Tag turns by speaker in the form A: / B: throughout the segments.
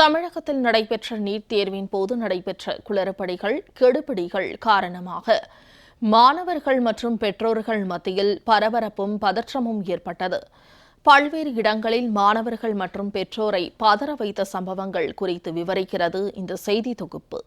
A: தமிழகத்தில் நடைபெற்ற நீட் தேர்வின் போது நடைபெற்ற குளறுபடிகள் கெடுபிடிகள் காரணமாக மாணவர்கள் மற்றும் பெற்றோர்கள் மத்தியில் பரபரப்பும் பதற்றமும் ஏற்பட்டது. பல்வேறு இடங்களில் மாணவர்கள் மற்றும் பெற்றோரை பதற வைத்த சம்பவங்கள் குறித்து விவரிக்கிறது இந்த செய்தி தொகுப்பு.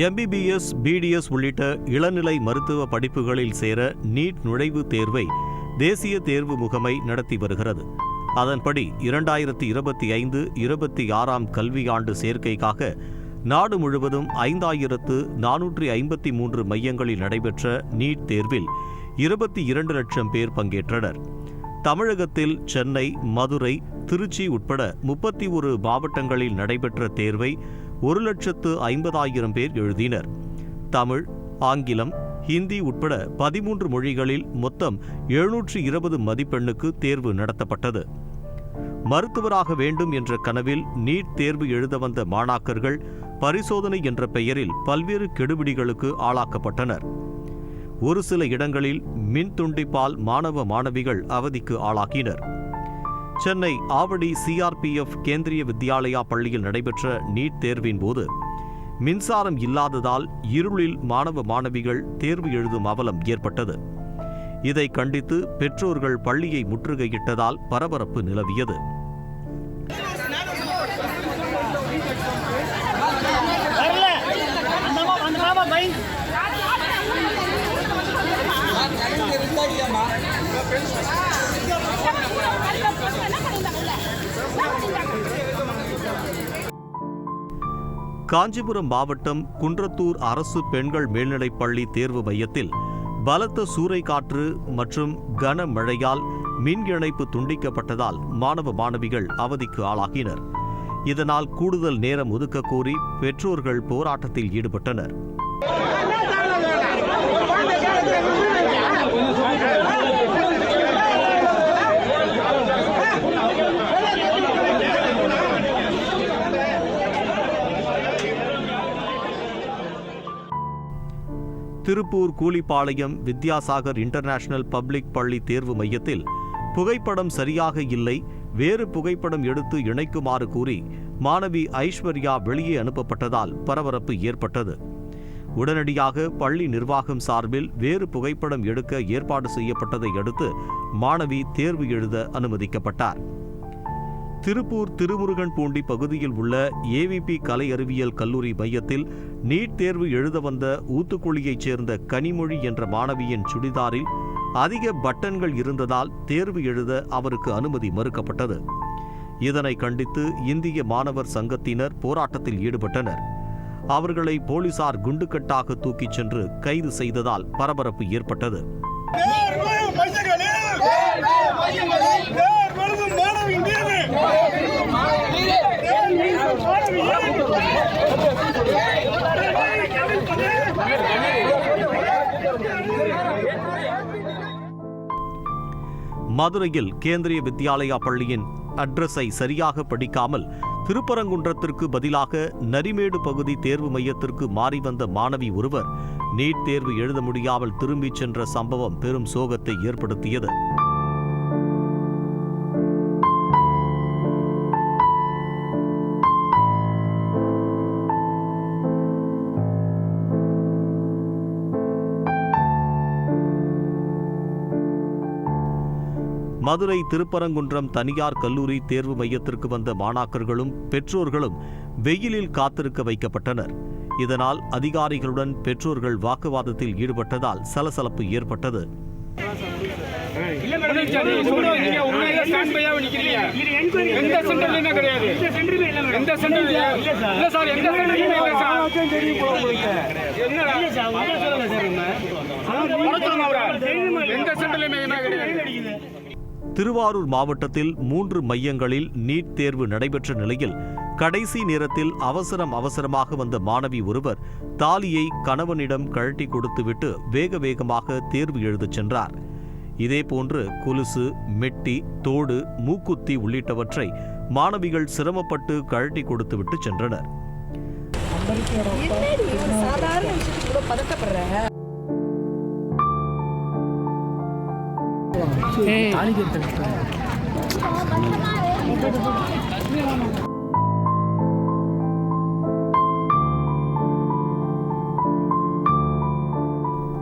B: எம்பிபிஎஸ் பிடிஎஸ் உள்ளிட்ட இளநிலை மருத்துவ படிப்புகளில் சேர நீட் நுழைவுத் தேர்வை தேசிய தேர்வு முகமை நடத்தி வருகிறது. அதன்படி இரண்டாயிரத்தி இருபத்தி ஐந்து இருபத்தி ஆறாம் கல்வியாண்டு சேர்க்கைக்காக நாடு முழுவதும் ஐந்தாயிரத்து நானூற்றி ஐம்பத்தி மூன்று மையங்களில் நடைபெற்ற நீட் தேர்வில் இருபத்தி இரண்டு லட்சம் பேர் பங்கேற்றனர். தமிழகத்தில் சென்னை மதுரை திருச்சி உட்பட முப்பத்தி ஒரு மாவட்டங்களில் நடைபெற்ற தேர்வை ஒரு லட்சத்து ஐம்பதாயிரம் பேர் எழுதினர். தமிழ் ஆங்கிலம் ஹிந்தி உட்பட பதிமூன்று மொழிகளில் மொத்தம் எழுநூற்று இருபது மதிப்பெண்ணுக்கு தேர்வு நடத்தப்பட்டது. மருத்துவராக வேண்டும் என்ற கனவில் நீட் தேர்வு எழுத வந்த மாணாக்கர்கள் பரிசோதனை என்ற பெயரில் பல்வேறு கெடுபிடிகளுக்கு ஆளாக்கப்பட்டனர். ஒரு சில இடங்களில் மின் துண்டிப்பால் மாணவ மாணவிகள் அவதிக்கு ஆளாகினர். சென்னை ஆவடி சிஆர்பிஎஃப் கேந்திரிய வித்யாலயா பள்ளியில் நடைபெற்ற நீட் தேர்வின் போது மின்சாரம் இல்லாததால் இருளில் மாணவ மாணவிகள் தேர்வு எழுதும் அவலம் ஏற்பட்டது இதை கண்டித்து பெற்றோர்கள் பள்ளியை முற்றுகையிட்டதால் பரபரப்பு நிலவியது
C: Thank you.
B: காஞ்சிபுரம் மாவட்டம் குன்றத்தூர் அரசு பெண்கள் மேல்நிலைப் பள்ளி தேர்வு மையத்தில் பலத்த சூறைக்காற்று மற்றும் கனமழையால் மின் இணைப்பு துண்டிக்கப்பட்டதால் மாணவ மாணவிகள் அவதிக்கு ஆளாகினர். இதனால் கூடுதல் நேரம் ஒதுக்க கோரி பெற்றோர்கள் போராட்டத்தில் ஈடுபட்டனர். திருப்பூர் கூலிப்பாளையம் வித்யாசாகர் இன்டர்நேஷனல் பப்ளிக் பள்ளி தேர்வு மையத்தில் புகைப்படம் சரியாக இல்லை வேறு புகைப்படம் எடுத்து இணைக்குமாறு கூறி மாணவி ஐஸ்வர்யா வெளியே அனுப்பப்பட்டதால் பரபரப்பு ஏற்பட்டது. உடனடியாக பள்ளி நிர்வாகம் சார்பில் வேறு புகைப்படம் எடுக்க ஏற்பாடு செய்யப்பட்டதை அடுத்து மாணவி தேர்வு எழுத அனுமதிக்கப்பட்டார். திருப்பூர் திருமுருகன் பூண்டி பகுதியில் உள்ள ஏவிபி கலை அறிவியல் கல்லூரி மையத்தில் நீட் தேர்வு எழுத வந்த ஊத்துக்குழியைச் சேர்ந்த கனிமொழி என்ற மாணவியின் சுடிதாரில் அதிக பட்டன்கள் இருந்ததால் தேர்வு எழுத அவருக்கு அனுமதி மறுக்கப்பட்டது. இதனை கண்டித்து இந்திய மாணவர் சங்கத்தினர் போராட்டத்தில் ஈடுபட்டனர். அவர்களை போலீசார் குண்டுக்கட்டாக தூக்கிச் சென்று கைது செய்ததால் பரபரப்பு ஏற்பட்டது. மதுரையில் கேந்திரிய வித்யாலயா பள்ளியின் அட்ரஸை சரியாக படிக்காமல் திருப்பரங்குன்றத்திற்கு பதிலாக நரிமேடு பகுதி தேர்வு மையத்திற்கு மாறி வந்த மாணவி ஒருவர் நீட் தேர்வு எழுத முடியாமல் திரும்பிச் சென்ற சம்பவம் பெரும் சோகத்தை ஏற்படுத்தியது. மதுரை திருப்பரங்குன்றம் தனியார் கல்லூரி தேர்வு மையத்திற்கு வந்த மாணாக்கர்களும் பெற்றோர்களும் வெயிலில் காத்திருக்க வைக்கப்பட்டனர் இதனால் அதிகாரிகளுடன் பெற்றோர்கள் வாக்குவாதத்தில் ஈடுபட்டதால் சலசலப்பு ஏற்பட்டது.
D: எந்த சென்டர்லயுமே கிடையாது.
B: திருவாரூர் மாவட்டத்தில் மூன்று மையங்களில் நீட் தேர்வு நடைபெற்ற நிலையில் கடைசி நேரத்தில் அவசரம் அவசரமாக வந்த மாணவி ஒருவர் தாலியை கணவனிடம் கழட்டி கொடுத்துவிட்டு வேக வேகமாக தேர்வு எழுதச் சென்றார். இதேபோன்று கொலுசு மெட்டி தோடு மூக்குத்தி உள்ளிட்டவற்றை மாணவிகள் சிரமப்பட்டு கழட்டி கொடுத்துவிட்டு சென்றனர்.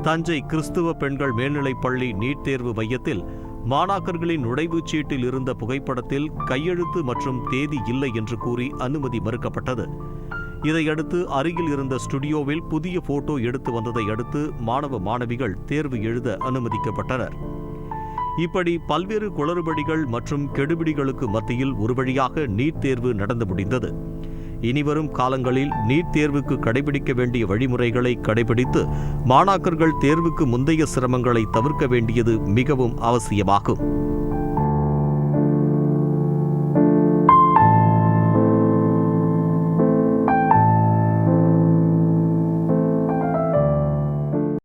B: தஞ்சை கிறிஸ்துவ பெண்கள் மேல்நிலைப் பள்ளி நீட் தேர்வு மையத்தில் மாணாக்கர்களின் நுழைவுச் சீட்டில் இருந்த புகைப்படத்தில் கையெழுத்து மற்றும் தேதி இல்லை என்று கூறி அனுமதி மறுக்கப்பட்டது. இதையடுத்து அருகில் இருந்த ஸ்டுடியோவில் புதிய போட்டோ எடுத்து வந்ததை அடுத்து மாணவ மாணவிகள் தேர்வு எழுத அனுமதிக்கப்பட்டனர். இப்படி பல்வேறு குளறுபடிகள் மற்றும் கெடுபிடிகளுக்கு மத்தியில் ஒரு வழியாக நீட் தேர்வு நடந்து முடிந்தது. இனிவரும் காலங்களில் நீட் தேர்வுக்கு கடைபிடிக்க வேண்டிய வழிமுறைகளை கடைபிடித்து மாணாக்கர்கள் தேர்வுக்கு முந்தைய சிரமங்களை தவிர்க்க வேண்டியது மிகவும் அவசியமாகும்.